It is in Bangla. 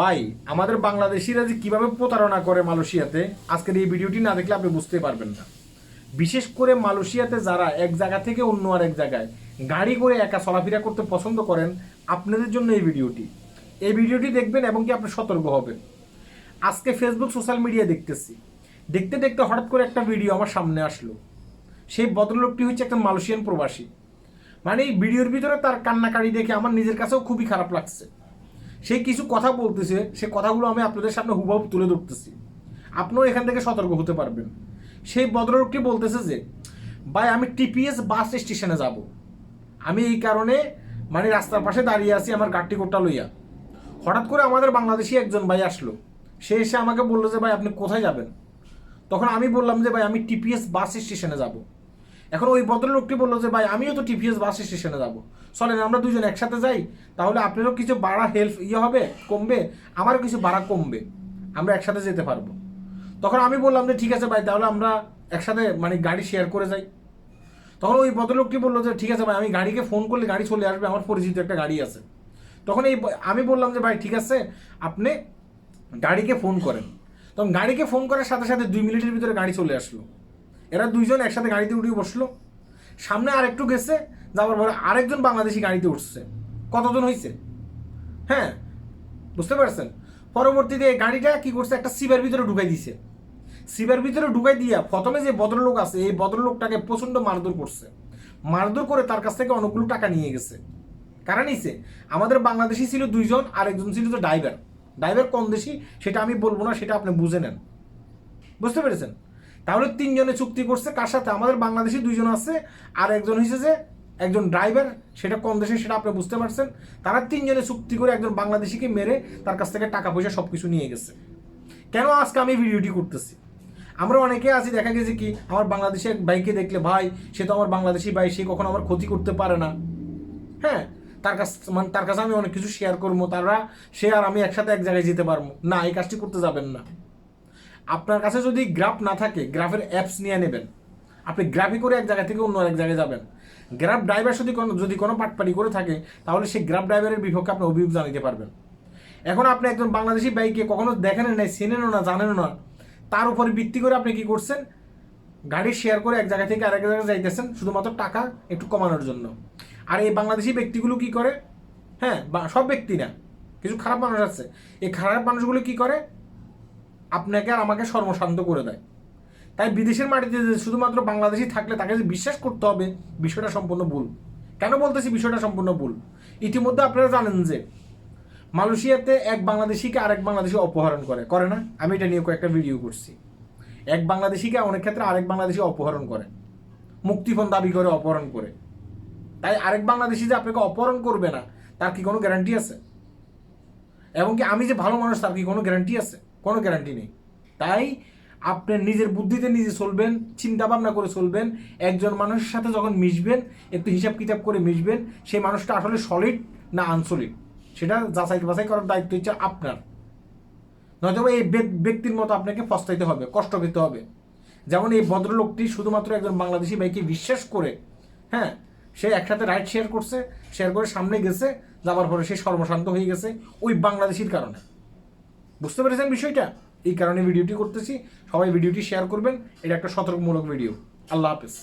ভাই, আমাদের বাংলাদেশিরা যে কীভাবে প্রতারণা করে মালয়েশিয়াতে, আজকের এই ভিডিওটি না দেখলে আপনি বুঝতে পারবেন না। বিশেষ করে মালয়েশিয়াতে যারা এক জায়গা থেকে অন্য আর এক জায়গায় গাড়ি করে একা চলাফেরা করতে পছন্দ করেন, আপনাদের জন্য এই ভিডিওটি। এই ভিডিওটি দেখবেন এবং কি আপনি সতর্ক হবেন। আজকে ফেসবুক সোশ্যাল মিডিয়া দেখতেছি। দেখতে দেখতে হঠাৎ করে একটা ভিডিও আমার সামনে আসলো। সেই ভদ্রলোকটি হচ্ছে একটা মালয়েশিয়ান প্রবাসী। মানে এই ভিডিওর ভিতরে তার কান্নাকাড়ি দেখে আমার নিজের কাছেও খুবই খারাপ লাগছে। সে কিছু কথা বলতেছে, সে কথাগুলো আমি আপনাদের সামনে হুবহু তুলে ধরতেছি। আপনিও এখান থেকে সতর্ক হতে পারবেন। সেই ভদ্রলোকটি বলতেছে যে, ভাই, আমি টিপিএস বাস স্টেশনে যাব। আমি এই কারণে মানে রাস্তার পাশে দাঁড়িয়ে আছি আমার গাড়ি কোটটা লইয়া। হঠাৎ করে আমাদের বাংলাদেশি একজন ভাই আসলো। সে এসে আমাকে বলল যে, ভাই, আপনি কোথায় যাবেন? তখন আমি বললাম যে, ভাই, আমি টিপিএস বাস স্টেশনে যাব। এখন ওই ভদ্রলোকটি বলল যে, ভাই, আমিও তো টিপিএস বাস স্টেশনে যাব। চলেন, আমরা দুজন একসাথে যাই। তাহলে আপনারও কিছু ভাড়া হেল্প ইয়ে হবে, কমবে, আমারও কিছু ভাড়া কমবে। আমরা একসাথে যেতে পারব। তখন আমি বললাম যে, ঠিক আছে ভাই, তাহলে আমরা একসাথে মানে গাড়ি শেয়ার করে যাই। তখন ওই ভদ্রলোকটি বলল যে, ঠিক আছে ভাই, আমি গাড়িকে ফোন করলে গাড়ি চলে আসবে, আমার পরিচিত একটা গাড়ি আছে। তখন এই আমি বললাম যে, ভাই, ঠিক আছে, আপনি গাড়িকে ফোন করেন। তখন গাড়িকে ফোন করার সাথে সাথে দুই মিনিটের ভিতরে গাড়ি চলে আসলো। এরা দুইজন একসাথে গাড়িতে উঠে বসল। সামনে আরেকটু গেছে, যাওয়ার পরে আরেকজন বাংলাদেশি গাড়িতে উঠছে। কতজন হয়েছে হ্যাঁ বুঝতে পারছেন? পরবর্তীতে এই গাড়িটা কি করছে? একটা সিবের ভিতরে ঢুকাই দিছে। সিবের ভিতরে ঢুকাই দিয়া প্রথমে যে ভদ্রলোক আছে, এই ভদ্রলোকটাকে প্রচণ্ড মারধর করছে। মারধর করে তার কাছ থেকে অনেকগুলো টাকা নিয়ে গেছে। কারা নিছে? আমাদের বাংলাদেশি ছিল দুইজন আর একজন ছিল তো ড্রাইভার ড্রাইভার কম দেশি সেটা আমি বলব না, সেটা আপনি বুঝে নেন। বুঝতে পেরেছেন? তাহলে তিনজনে চুক্তি করছে, কার সাথে? আমাদের বাংলাদেশি দুইজন আছে, আর একজন হয়েছে যে একজন ড্রাইভার সেটা কম দেশে সেটা আপনি বুঝতে পারছেন। তারা তিনজনে চুক্তি করে একজন বাংলাদেশিকে মেরে তার কাছ থেকে টাকা, পয়সা সব কিছু নিয়ে গেছে। কেন আজকে আমি ভিডিওটি করতেছি? আমরা অনেকে আছি, দেখা গেছে কি, আমার বাংলাদেশি এক ভাইকে দেখলে, ভাই, সে তো আমার বাংলাদেশি ভাই, সে কখনো আমার ক্ষতি করতে পারে না। হ্যাঁ তার কাছ মানে তার কাছে আমি অনেক কিছু শেয়ার করব, তারা, সে আর আমি একসাথে এক জায়গায় যেতে পারব। না, এই কাজটি করতে যাবেন না। আপনার কাছে যদি গ্রাফ না থাকে গ্রাফের অ্যাপস নিয়ে নেবেন। আপনি গ্রাফি করে এক জায়গা থেকে অন্য এক জায়গায় যাবেন। গ্রাফ ড্রাইভার যদি কোনো যদি কোনো পাটপাটি করে থাকে, তাহলে সেই গ্রাফ ড্রাইভারের বিপক্ষে আপনি অভিযোগ জানাতে পারবেন। এখন আপনি একজন বাংলাদেশি বাইকে কখনো দেখেন নাই, চেনেনও না, জানেনও না, তার উপরে ভিত্তি করে আপনি কি করছেন? গাড়ি শেয়ার করে এক জায়গা থেকে আরেক জায়গায় যাইতেছেন, শুধুমাত্র টাকা একটু কমানোর জন্য। আর এই বাংলাদেশি ব্যক্তিগুলো কি করে? হ্যাঁ সব ব্যক্তি না, কিছু খারাপ মানুষ আছে। এই খারাপ মানুষগুলো কি করে? আপনাকে আর আমাকে সর্বশান্ত করে দেয়। তাই বিদেশের মাটিতে যে শুধুমাত্র বাংলাদেশি থাকলে তাকে যে বিশ্বাস করতে হবে, বিষয়টা সম্পূর্ণ ভুল। কেন বলতেছি বিষয়টা সম্পূর্ণ ভুল? ইতিমধ্যে আপনারা জানেন যে, মালয়েশিয়াতে এক বাংলাদেশিকে আরেক বাংলাদেশি অপহরণ করে। করে না? আমি এটা নিয়ে কয়েকটা ভিডিও করছি। এক বাংলাদেশিকে অনেক ক্ষেত্রে আরেক বাংলাদেশি অপহরণ করে। মুক্তিপণ দাবি করে অপহরণ করে। তাই আরেক বাংলাদেশি যে আপনাকে অপহরণ করবে না, তার কি কোনো গ্যারান্টি আছে? এবং কি আমি যে ভালো মানুষ, তার কি কোনো গ্যারান্টি আছে? কোনো গ্যারান্টি নেই। তাই আপনার নিজের বুদ্ধিতে নিজে চলবেন চিন্তা ভাবনা করে চলবেন, একজন মানুষের সাথে যখন মিশবেন, একটু হিসাব কিতাব করে মিশবেন, সেই মানুষটা আসলে সলিড না আনসলিড সেটা যাচাই বাছাই করার দায়িত্ব হচ্ছে আপনার। নয়তো এই ব্যক্তির মতো আপনাকে পস্তাইতে হবে, কষ্ট পেতে হবে। যেমন এই ভদ্রলোকটি শুধুমাত্র একজন বাংলাদেশি ভাইকে বিশ্বাস করে হ্যাঁ সে একসাথে রাইড শেয়ার করছে শেয়ার করে সামনে গেছে, যাবার পরে সে সর্বশান্ত হয়ে গেছে, ওই বাংলাদেশির কারণে। বুঝতে পেরেছেন বিষয়টা? এই কারণে ভিডিওটি করতেছি। সবাই ভিডিওটি শেয়ার করবেন। এটা একটা সতর্কমূলক ভিডিও আল্লাহ হাফেজ।